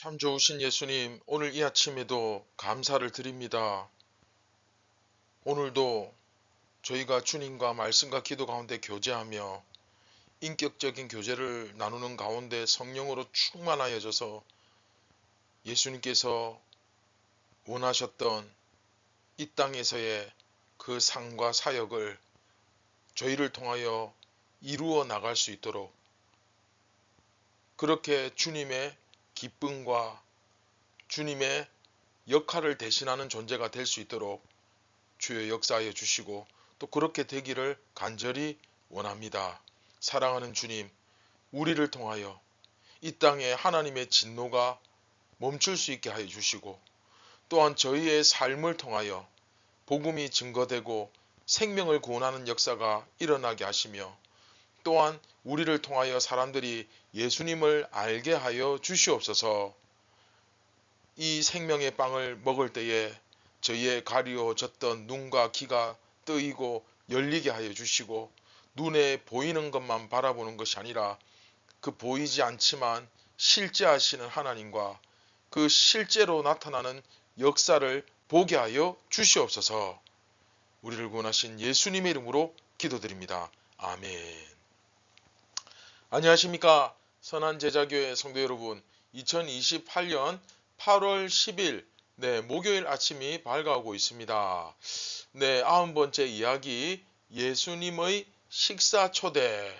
참 좋으신 예수님, 오늘 이 아침에도 감사를 드립니다. 오늘도 저희가 주님과 말씀과 기도 가운데 교제하며 인격적인 교제를 나누는 가운데 성령으로 충만하여져서 예수님께서 원하셨던 이 땅에서의 그 상과 사역을 저희를 통하여 이루어 나갈 수 있도록 그렇게 주님의 기쁨과 주님의 역할을 대신하는 존재가 될 수 있도록 주여 역사하여 주시고 또 그렇게 되기를 간절히 원합니다. 사랑하는 주님, 우리를 통하여 이 땅에 하나님의 진노가 멈출 수 있게 하여 주시고 또한 저희의 삶을 통하여 복음이 증거되고 생명을 구원하는 역사가 일어나게 하시며 또한 우리를 통하여 사람들이 예수님을 알게 하여 주시옵소서. 이 생명의 빵을 먹을 때에 저희의 가리워졌던 눈과 귀가 뜨이고 열리게 하여 주시고 눈에 보이는 것만 바라보는 것이 아니라 그 보이지 않지만 실제 하시는 하나님과 그 실제로 나타나는 역사를 보게 하여 주시옵소서. 우리를 구원하신 예수님의 이름으로 기도드립니다. 아멘. 안녕하십니까. 선한 제자교회 성도 여러분. 2028년 8월 10일 네 목요일 아침이 밝아오고 있습니다. 네 아흔 번째 이야기 예수님의 식사 초대.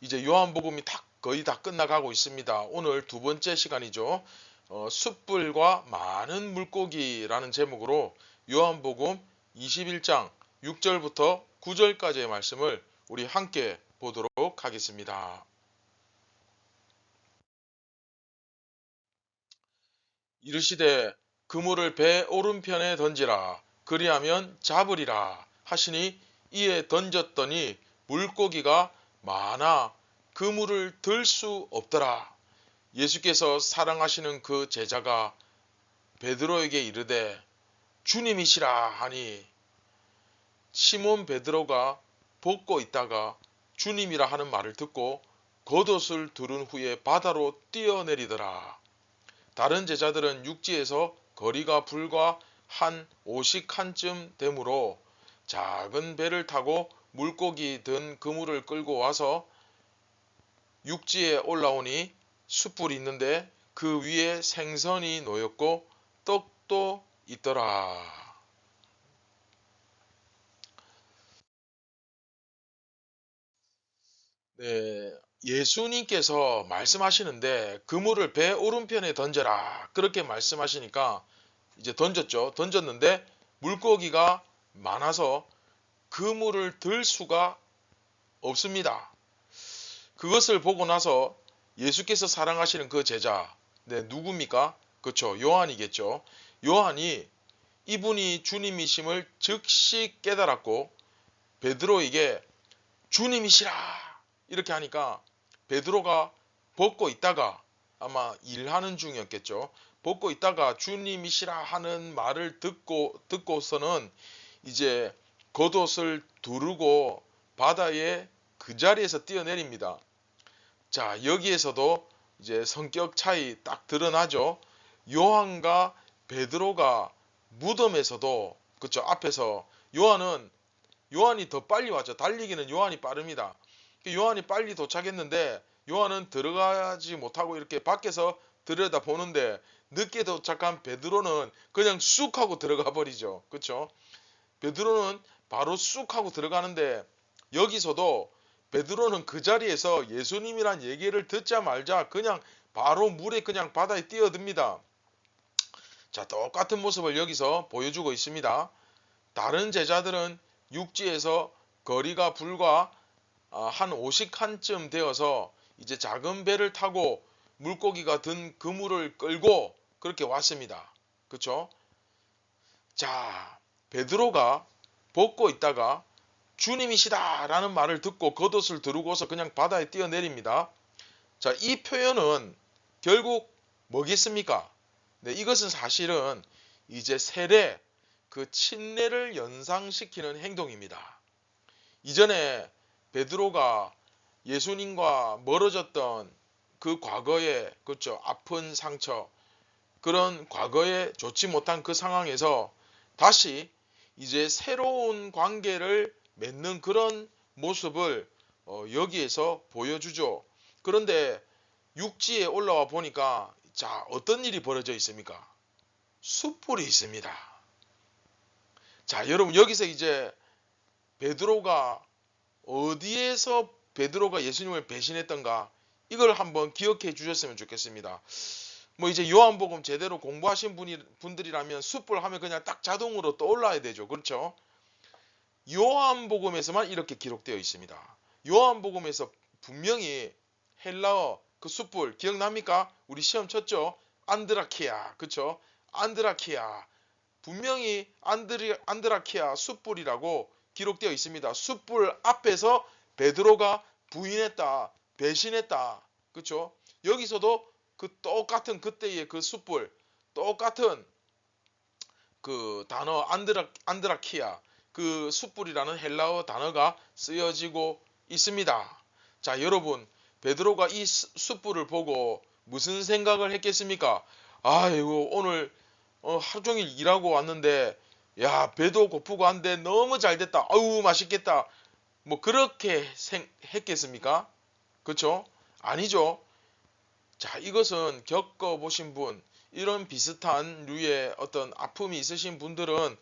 이제 요한복음이 다 거의 다 끝나가고 있습니다. 오늘 두 번째 시간이죠. 어, 숯불과 많은 물고기라는 제목으로 요한복음 21장 6절부터 9절까지의 말씀을 우리 함께 보도록 하겠습니다. 이르시되 그물을 배 오른편에 던지라 그리하면 잡으리라 하시니 이에 던졌더니 물고기가 많아 그물을 들 수 없더라. 예수께서 사랑하시는 그 제자가 베드로에게 이르되 주님이시라 하니 시몬 베드로가 벗고 있다가 주님이라 하는 말을 듣고 겉옷을 두른 후에 바다로 뛰어내리더라. 다른 제자들은 육지에서 거리가 불과 한 오십 칸쯤 되므로 작은 배를 타고 물고기 든 그물을 끌고 와서 육지에 올라오니 숯불이 있는데 그 위에 생선이 놓였고 떡도 있더라. 네, 예수님께서 말씀하시는데 그물을 배 오른편에 던져라. 그렇게 말씀하시니까 이제 던졌죠. 던졌는데 물고기가 많아서 그물을 들 수가 없습니다. 그것을 보고 나서 예수께서 사랑하시는 그 제자 네 누굽니까? 그렇죠 요한이겠죠. 요한이 이분이 주님이심을 즉시 깨달았고 베드로에게 주님이시라 이렇게 하니까 베드로가 벗고 있다가 아마 일하는 중이었겠죠. 벗고 있다가 주님이시라 하는 말을 듣고 듣고서는 이제 겉옷을 두르고 바다에 그 자리에서 뛰어내립니다. 자, 여기에서도 이제 성격 차이 딱 드러나죠. 요한과 베드로가 무덤에서도 그쵸 앞에서 요한은 요한이 더 빨리 왔죠. 달리기는 요한이 빠릅니다. 요한이 빨리 도착했는데 요한은 들어가지 못하고 이렇게 밖에서 들여다 보는데 늦게 도착한 베드로는 그냥 쑥 하고 들어가 버리죠. 그렇죠? 베드로는 바로 쑥 하고 들어가는데 여기서도 베드로는 그 자리에서 예수님이란 얘기를 듣자 말자 그냥 바로 물에 그냥 바다에 뛰어듭니다. 자, 똑같은 모습을 여기서 보여주고 있습니다. 다른 제자들은 육지에서 거리가 불과 아, 한 50칸쯤 되어서 이제 작은 배를 타고 물고기가 든 그물을 끌고 그렇게 왔습니다. 그렇죠? 자, 베드로가 벗고 있다가 주님이시다 라는 말을 듣고 겉옷을 두르고서 그냥 바다에 뛰어내립니다. 자, 이 표현은 결국 뭐겠습니까? 네, 이것은 사실은 이제 세례, 그 침례를 연상시키는 행동입니다. 이전에 베드로가 예수님과 멀어졌던 그 과거의 그렇죠 아픈 상처 그런 과거에 좋지 못한 그 상황에서 다시 이제 새로운 관계를 맺는 그런 모습을 어, 여기에서 보여주죠. 그런데 육지에 올라와 보니까 자 어떤 일이 벌어져 있습니까? 숯불이 있습니다. 자 여러분 여기서 이제 베드로가 어디에서 베드로가 예수님을 배신했던가 이걸 한번 기억해 주셨으면 좋겠습니다. 뭐 이제 요한복음 제대로 공부하신 분이, 분들이라면 숯불 하면 그냥 딱 자동으로 떠올라야 되죠. 그렇죠? 요한복음에서만 이렇게 기록되어 있습니다. 요한복음에서 분명히 헬라어 그 숯불 기억납니까? 우리 시험 쳤죠? 안드라키아 그쵸? 안드라키아 분명히 안드리, 안드라키아 숯불이라고 기록되어 있습니다. 숯불 앞에서 베드로가 부인했다, 배신했다. 그쵸? 여기서도 그 똑같은 그때의 그 숯불, 똑같은 그 단어 안드라, 안드라키아, 그 숯불이라는 헬라어 단어가 쓰여지고 있습니다. 자, 여러분, 베드로가 이 숯불을 보고 무슨 생각을 했겠습니까? 아이고, 오늘 어, 하루 종일 일하고 왔는데, 야, 배도 고프고 한데 너무 잘 됐다. 아우, 맛있겠다. 뭐, 그렇게 생, 했겠습니까? 그쵸? 아니죠. 자, 이것은 겪어보신 분, 이런 비슷한 류의 어떤 아픔이 있으신 분들은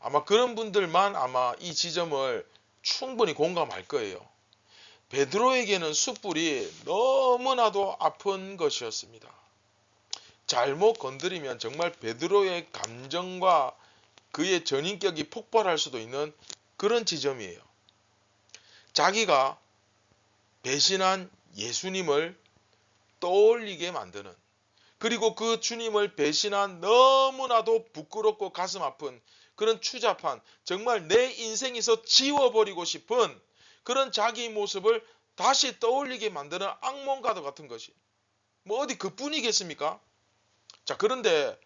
아마 그런 분들만 아마 이 지점을 충분히 공감할 거예요. 베드로에게는 숯불이 너무나도 아픈 것이었습니다. 잘못 건드리면 정말 베드로의 감정과 그의 전인격이 폭발할 수도 있는 그런 지점이에요. 자기가 배신한 예수님을 떠올리게 만드는 그리고 그 주님을 배신한 너무나도 부끄럽고 가슴 아픈 그런 추잡한 정말 내 인생에서 지워버리고 싶은 그런 자기 모습을 다시 떠올리게 만드는 악몽과도 같은 것이 뭐 어디 그뿐이겠습니까? 자 그런데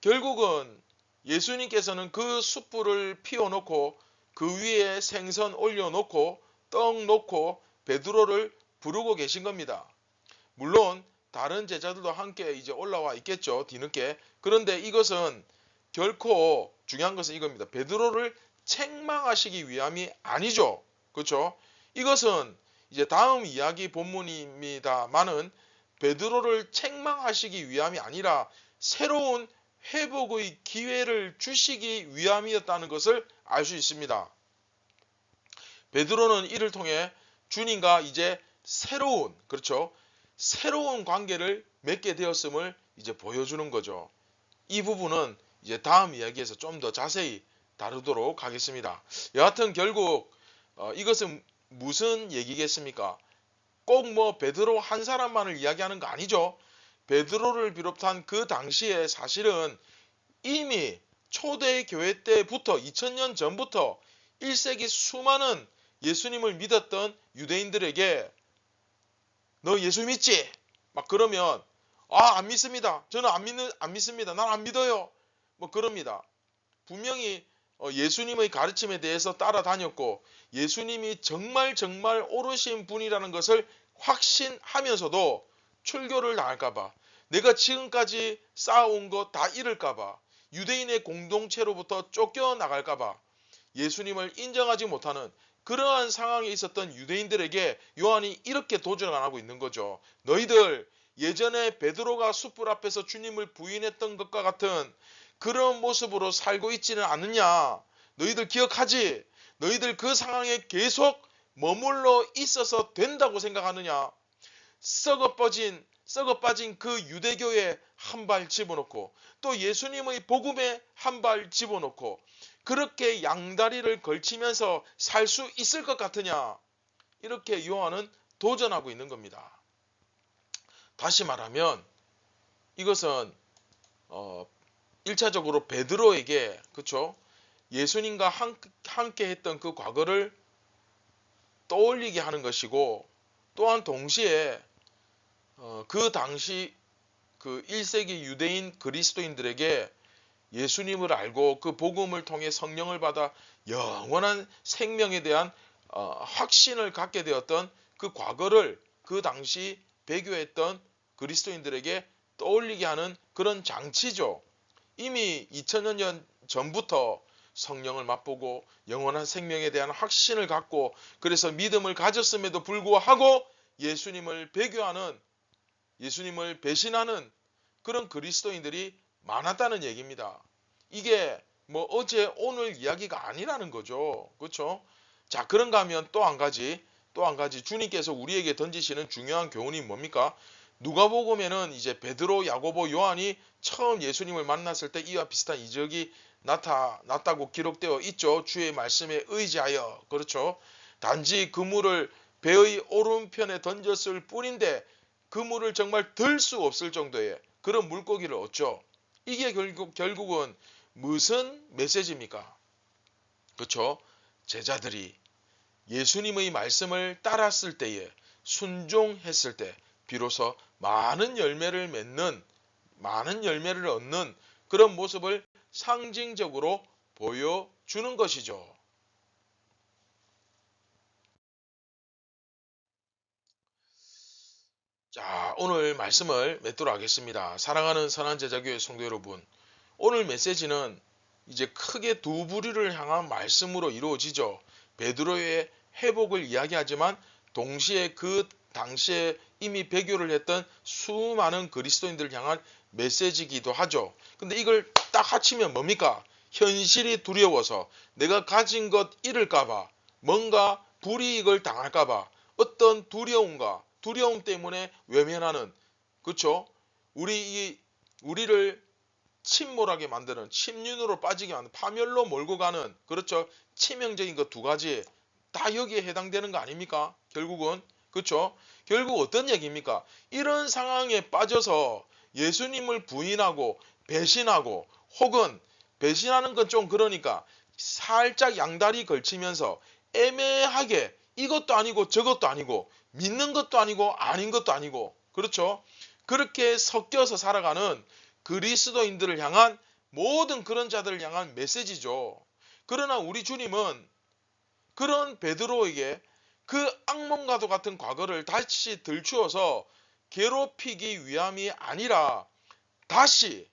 결국은 예수님께서는 그 숯불을 피워놓고 그 위에 생선 올려놓고 떡 놓고 베드로를 부르고 계신 겁니다. 물론 다른 제자들도 함께 이제 올라와 있겠죠. 뒤늦게. 그런데 이것은 결코 중요한 것은 이겁니다. 베드로를 책망하시기 위함이 아니죠. 그렇죠? 이것은 이제 다음 이야기 본문입니다만은 베드로를 책망하시기 위함이 아니라 새로운 회복의 기회를 주시기 위함이었다는 것을 알 수 있습니다. 베드로는 이를 통해 주님과 이제 새로운 그렇죠. 새로운 관계를 맺게 되었음을 이제 보여주는 거죠. 이 부분은 이제 다음 이야기에서 좀 더 자세히 다루도록 하겠습니다. 여하튼 결국 어, 이것은 무슨 얘기겠습니까? 꼭 뭐 베드로 한 사람만을 이야기하는 거 아니죠. 베드로를 비롯한 그 당시에 사실은 이미 초대 교회 때부터 2000년 전부터 1세기 수많은 예수님을 믿었던 유대인들에게 너 예수 믿지? 막 그러면 아 안 믿습니다. 저는 안 믿는 안 믿습니다. 난 안 믿어요. 뭐 그럽니다. 분명히 어, 예수님의 가르침에 대해서 따라다녔고 예수님이 정말 정말 오르신 분이라는 것을 확신하면서도 출교를 당할까봐 내가 지금까지 쌓아온 거다 잃을까봐 유대인의 공동체로부터 쫓겨나갈까봐 예수님을 인정하지 못하는 그러한 상황에 있었던 유대인들에게 요한이 이렇게 도전을 하고 있는 거죠. 너희들 예전에 베드로가 숯불 앞에서 주님을 부인했던 것과 같은 그런 모습으로 살고 있지는 않느냐. 너희들 기억하지? 너희들 그 상황에 계속 머물러 있어서 된다고 생각하느냐? 썩어 빠진 썩어 빠진 그 유대교에 한 발 집어넣고 또 예수님의 복음에 한 발 집어넣고 그렇게 양다리를 걸치면서 살 수 있을 것 같으냐? 이렇게 요한은 도전하고 있는 겁니다. 다시 말하면 이것은 어 1차적으로 베드로에게 그쵸 예수님과 함께 했던 그 과거를 떠올리게 하는 것이고 또한 동시에 어 그 당시 그 1세기 유대인 그리스도인들에게 예수님을 알고 그 복음을 통해 성령을 받아 영원한 생명에 대한 어, 확신을 갖게 되었던 그 과거를 그 당시 배교했던 그리스도인들에게 떠올리게 하는 그런 장치죠. 이미 2000년 전부터 성령을 맛보고 영원한 생명에 대한 확신을 갖고 그래서 믿음을 가졌음에도 불구하고 예수님을 배교하는 예수님을 배신하는 그런 그리스도인들이 많았다는 얘기입니다. 이게 뭐 어제 오늘 이야기가 아니라는 거죠. 그렇죠? 자, 그런가 하면 또 한 가지 또 한 가지 주님께서 우리에게 던지시는 중요한 교훈이 뭡니까? 누가복음에는 이제 베드로, 야고보, 요한이 처음 예수님을 만났을 때 이와 비슷한 이적이 나타났다고 기록되어 있죠. 주의 말씀에 의지하여. 그렇죠? 단지 그물을 배의 오른편에 던졌을 뿐인데 그 물을 정말 들 수 없을 정도의 그런 물고기를 얻죠. 이게 결국 결국은 무슨 메시지입니까? 그렇죠? 제자들이 예수님의 말씀을 따랐을 때에 순종했을 때 비로소 많은 열매를 맺는 많은 열매를 얻는 그런 모습을 상징적으로 보여주는 것이죠. 자, 오늘 말씀을 맺도록 하겠습니다. 사랑하는 선한 제자교회 성도 여러분, 오늘 메시지는 이제 크게 두 부류를 향한 말씀으로 이루어지죠. 베드로의 회복을 이야기하지만 동시에 그 당시에 이미 배교를 했던 수많은 그리스도인들을 향한 메시지기도 하죠. 근데 이걸 딱 합치면 뭡니까? 현실이 두려워서 내가 가진 것 잃을까봐 뭔가 불이익을 당할까봐 어떤 두려움과 두려움 때문에 외면하는 그쵸? 우리 이 우리를 침몰하게 만드는 침륜으로 빠지게 하는 파멸로 몰고 가는 그렇죠? 치명적인 것 두 가지 다 여기에 해당되는 거 아닙니까? 결국은. 그렇죠 결국 어떤 얘기입니까? 이런 상황에 빠져서 예수님을 부인하고 배신하고 혹은 배신하는 건 좀 그러니까 살짝 양다리 걸치면서 애매하게 이것도 아니고 저것도 아니고 믿는 것도 아니고 아닌 것도 아니고 그렇죠 그렇게 섞여서 살아가는 그리스도인들을 향한 모든 그런 자들을 향한 메시지죠. 그러나 우리 주님은 그런 베드로에게 그 악몽과도 같은 과거를 다시 들추어서 괴롭히기 위함이 아니라 다시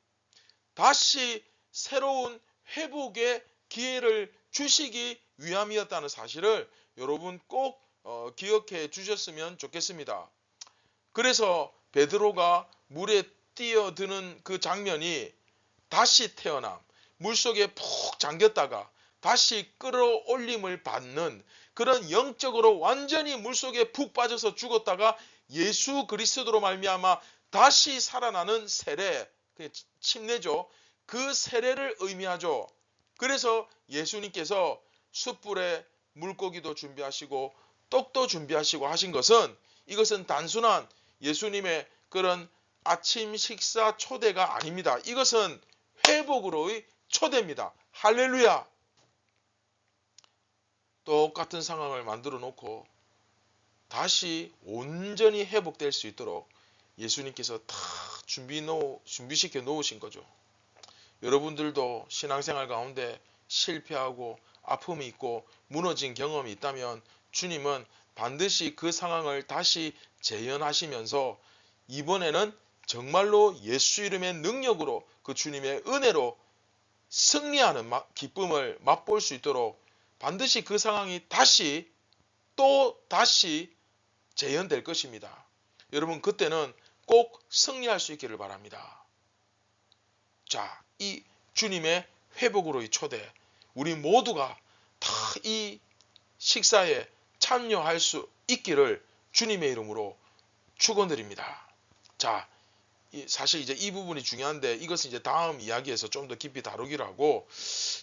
다시 새로운 회복의 기회를 주시기 위함이었다는 사실을 여러분 꼭 어, 기억해 주셨으면 좋겠습니다. 그래서 베드로가 물에 뛰어드는 그 장면이 다시 태어남, 물속에 푹 잠겼다가 다시 끌어올림을 받는 그런 영적으로 완전히 물속에 푹 빠져서 죽었다가 예수 그리스도로 말미암아 다시 살아나는 세례, 그 침례죠. 그 세례를 의미하죠. 그래서 예수님께서 숯불에 물고기도 준비하시고 떡도 준비하시고 하신 것은 이것은 단순한 예수님의 그런 아침 식사 초대가 아닙니다. 이것은 회복으로의 초대입니다. 할렐루야! 똑같은 상황을 만들어 놓고 다시 온전히 회복될 수 있도록 예수님께서 다 준비 놓, 준비시켜 놓으신 거죠. 여러분들도 신앙생활 가운데 실패하고 아픔이 있고 무너진 경험이 있다면 주님은 반드시 그 상황을 다시 재현하시면서 이번에는 정말로 예수 이름의 능력으로 그 주님의 은혜로 승리하는 기쁨을 맛볼 수 있도록 반드시 그 상황이 다시 또 다시 재현될 것입니다. 여러분 그때는 꼭 승리할 수 있기를 바랍니다. 자, 이 주님의 회복으로의 초대 우리 모두가 다 이 식사에 참여할 수 있기를 주님의 이름으로 축원드립니다. 자, 사실 이제 이 부분이 중요한데 이것은 이제 다음 이야기에서 좀 더 깊이 다루기로 하고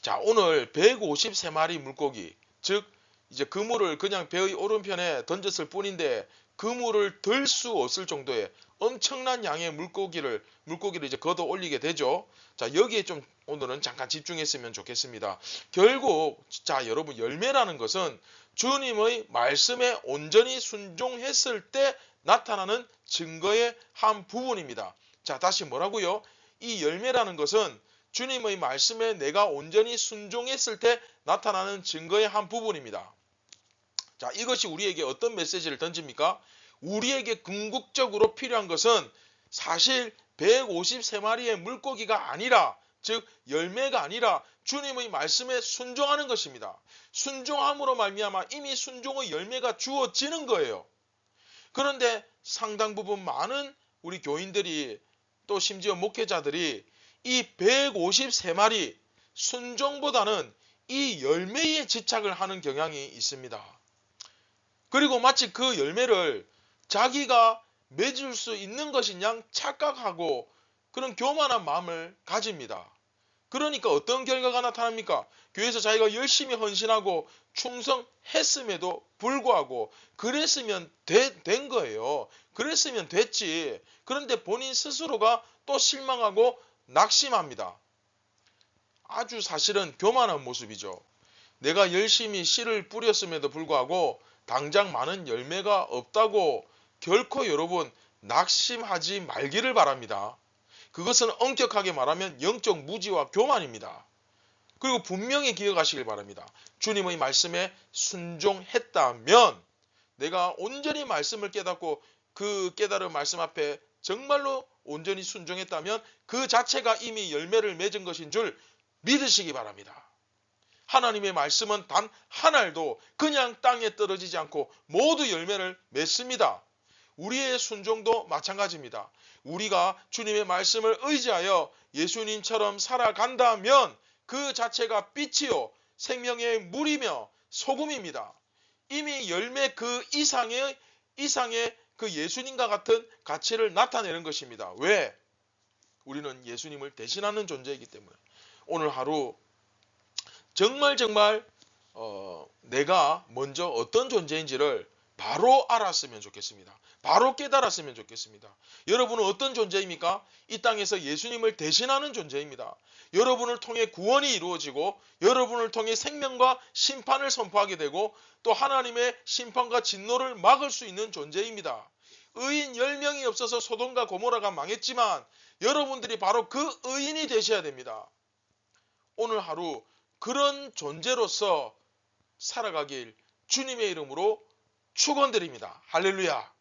자 오늘 153마리 물고기 즉 이제 그물을 그냥 배의 오른편에 던졌을 뿐인데 그물을 들 수 없을 정도의 엄청난 양의 물고기를 물고기를 이제 걷어 올리게 되죠. 자 여기에 좀 오늘은 잠깐 집중했으면 좋겠습니다. 결국 자 여러분 열매라는 것은 주님의 말씀에 온전히 순종했을 때 나타나는 증거의 한 부분입니다. 자, 다시 뭐라고요? 이 열매라는 것은 주님의 말씀에 내가 온전히 순종했을 때 나타나는 증거의 한 부분입니다. 자, 이것이 우리에게 어떤 메시지를 던집니까? 우리에게 궁극적으로 필요한 것은 사실 153마리의 물고기가 아니라 즉 열매가 아니라 주님의 말씀에 순종하는 것입니다. 순종함으로 말미암아 이미 순종의 열매가 주어지는 거예요. 그런데 상당 부분 많은 우리 교인들이 또 심지어 목회자들이 이 153마리 순종보다는 이 열매에 집착을 하는 경향이 있습니다. 그리고 마치 그 열매를 자기가 맺을 수 있는 것인 양 착각하고 그런 교만한 마음을 가집니다. 그러니까 어떤 결과가 나타납니까? 교회에서 자기가 열심히 헌신하고 충성했음에도 불구하고 그랬으면 되- 된 거예요. 그랬으면 됐지. 그런데 본인 스스로가 또 실망하고 낙심합니다. 아주 사실은 교만한 모습이죠. 내가 열심히 씨를 뿌렸음에도 불구하고 당장 많은 열매가 없다고 결코 여러분 낙심하지 말기를 바랍니다. 그것은 엄격하게 말하면 영적 무지와 교만입니다. 그리고 분명히 기억하시길 바랍니다. 주님의 말씀에 순종했다면 내가 온전히 말씀을 깨닫고 그 깨달은 말씀 앞에 정말로 온전히 순종했다면 그 자체가 이미 열매를 맺은 것인 줄 믿으시기 바랍니다. 하나님의 말씀은 단 한 알도 그냥 땅에 떨어지지 않고 모두 열매를 맺습니다. 우리의 순종도 마찬가지입니다. 우리가 주님의 말씀을 의지하여 예수님처럼 살아간다면 그 자체가 빛이요 생명의 물이며 소금입니다. 이미 열매 그 이상의 이상의 그 예수님과 같은 가치를 나타내는 것입니다. 왜? 우리는 예수님을 대신하는 존재이기 때문에 오늘 하루 정말 정말 어, 내가 먼저 어떤 존재인지를 바로 알았으면 좋겠습니다. 바로 깨달았으면 좋겠습니다. 여러분은 어떤 존재입니까? 이 땅에서 예수님을 대신하는 존재입니다. 여러분을 통해 구원이 이루어지고 여러분을 통해 생명과 심판을 선포하게 되고 또 하나님의 심판과 진노를 막을 수 있는 존재입니다. 의인 10명이 없어서 소돔과 고모라가 망했지만 여러분들이 바로 그 의인이 되셔야 됩니다. 오늘 하루 그런 존재로서 살아가길 주님의 이름으로 축원드립니다. 할렐루야.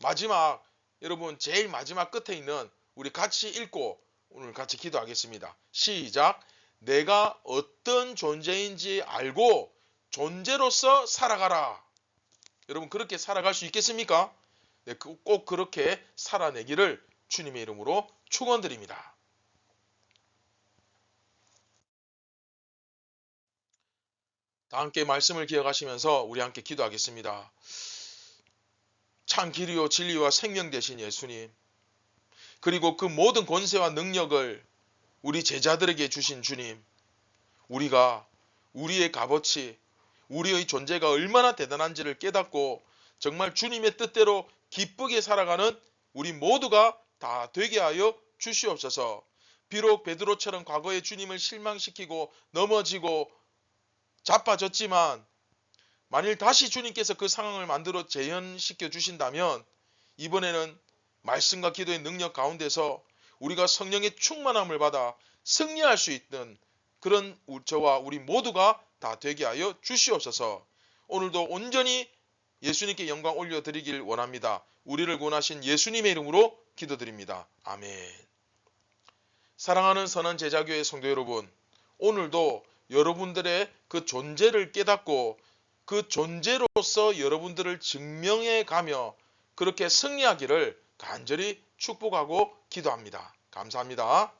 마지막 여러분 제일 마지막 끝에 있는 우리 같이 읽고 오늘 같이 기도하겠습니다. 시작. 내가 어떤 존재인지 알고 존재로서 살아가라. 여러분 그렇게 살아갈 수 있겠습니까? 네, 그- 꼭 그렇게 살아내기를 주님의 이름으로 축원드립니다. 다 함께 말씀을 기억하시면서 우리 함께 기도하겠습니다. 참 길이요 진리와 생명 되신 예수님 그리고 그 모든 권세와 능력을 우리 제자들에게 주신 주님 우리가 우리의 값어치 우리의 존재가 얼마나 대단한지를 깨닫고 정말 주님의 뜻대로 기쁘게 살아가는 우리 모두가 다 되게 하여 주시옵소서. 비록 베드로처럼 과거에 주님을 실망시키고 넘어지고 자빠졌지만 만일 다시 주님께서 그 상황을 만들어 재현시켜 주신다면 이번에는 말씀과 기도의 능력 가운데서 우리가 성령의 충만함을 받아 승리할 수 있는 그런 우- 저와 우리 모두가 다 되게 하여 주시옵소서. 오늘도 온전히 예수님께 영광 올려드리길 원합니다. 우리를 구원하신 예수님의 이름으로 기도드립니다. 아멘. 사랑하는 선한 제자교회 성도 여러분, 오늘도 여러분들의 그 존재를 깨닫고 그 존재로서 여러분들을 증명해 가며 그렇게 승리하기를 간절히 축복하고 기도합니다. 감사합니다.